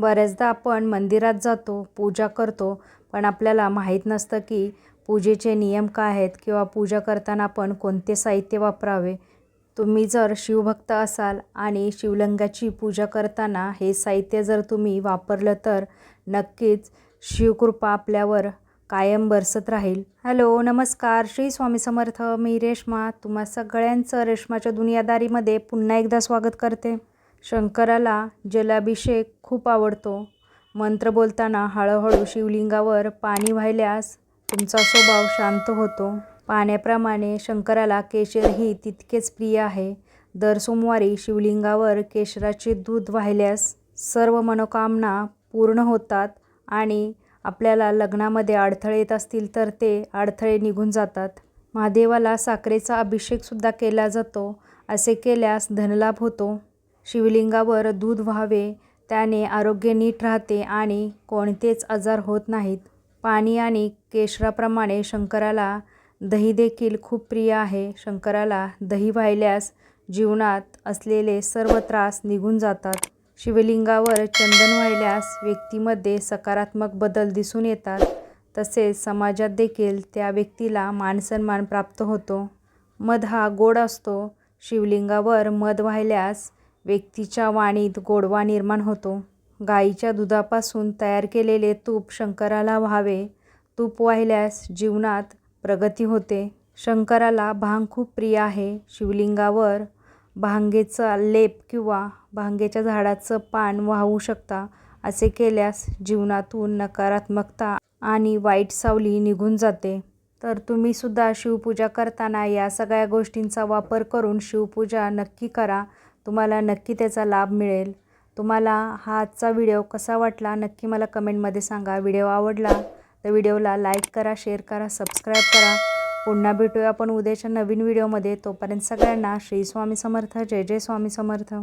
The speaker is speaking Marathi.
बऱ्याचदा आपण मंदिरात जातो पूजा करतो पण आपल्याला माहीत नसतं की पूजेचे नियम काय आहेत किंवा पूजा करताना आपण कोणते साहित्य वापरावे. तुम्ही जर शिवभक्त असाल आणि शिवलिंगाची पूजा करताना हे साहित्य जर तुम्ही वापरलं तर नक्कीच शिवकृपा आपल्यावर कायम बरसत राहील. हॅलो नमस्कार. श्री स्वामी समर्थ. मी रेश्मा. तुम्हा सगळ्यांचं रेश्माच्या दुनियादारीमध्ये पुन्हा एकदा स्वागत करते. शंकराला जलाभिषेक खूप आवडतो. मंत्र बोलताना हळूहळू शिवलिंगावर पाणी वाहिल्यास तुमचा स्वभाव शांत होतो. पाण्याप्रमाणे शंकराला केशरही तितकेच प्रिय आहे. दर सोमवारी शिवलिंगावर केशराचे दूध वाहिल्यास सर्व मनोकामना पूर्ण होतात आणि आपल्याला लग्नामध्ये अडथळे येत असतील तर ते अडथळे निघून जातात. महादेवाला साखरेचा अभिषेकसुद्धा केला जातो. असे केल्यास धनलाभ होतो. शिवलिंगावर दूध व्हावे त्याने आरोग्य नीट राहते आणि कोणतेच आजार होत नाहीत. पाणी आणि केशराप्रमाणे शंकराला दही देखील खूप प्रिय आहे. शंकराला दही वाहिल्यास जीवनात असलेले सर्व त्रास निघून जातात. शिवलिंगावर चंदन वाहिल्यास व्यक्तीमध्ये सकारात्मक बदल दिसून येतात. तसेच समाजात देखील त्या व्यक्तीला मानसन्मान प्राप्त होतो. मध हा गोड असतो. शिवलिंगावर मध वाहिल्यास व्यक्तीच्या वाणीत गोडवा निर्माण होतो. गाईच्या दुधापासून तयार केलेले तूप शंकराला व्हावे. तूप वाहिल्यास जीवनात प्रगती होते. शंकराला भांग खूप प्रिय आहे. शिवलिंगावर भांगेचा लेप किंवा भांगेच्या झाडाचं पान वाहू शकता असे केल्यास जीवनातून नकारात्मकता आणि वाईट सावली निघून जाते. तर तुम्हीसुद्धा शिवपूजा करताना या सगळ्या गोष्टींचा वापर करून शिवपूजा नक्की करा. तुम्हाला नक्की त्याचा लाभ मिळेल. तुम्हाला हा आजचा व्हिडिओ कसा वाटला नक्की मला कमेंटमध्ये सांगा. व्हिडिओ आवडला तर व्हिडिओला लाईक करा शेअर करा सबस्क्राईब करा. पुन्हा भेटूया आपण उद्याच्या नवीन व्हिडिओमध्ये. तोपर्यंत सगळ्यांना श्री स्वामी समर्थ. जय जय स्वामी समर्थ.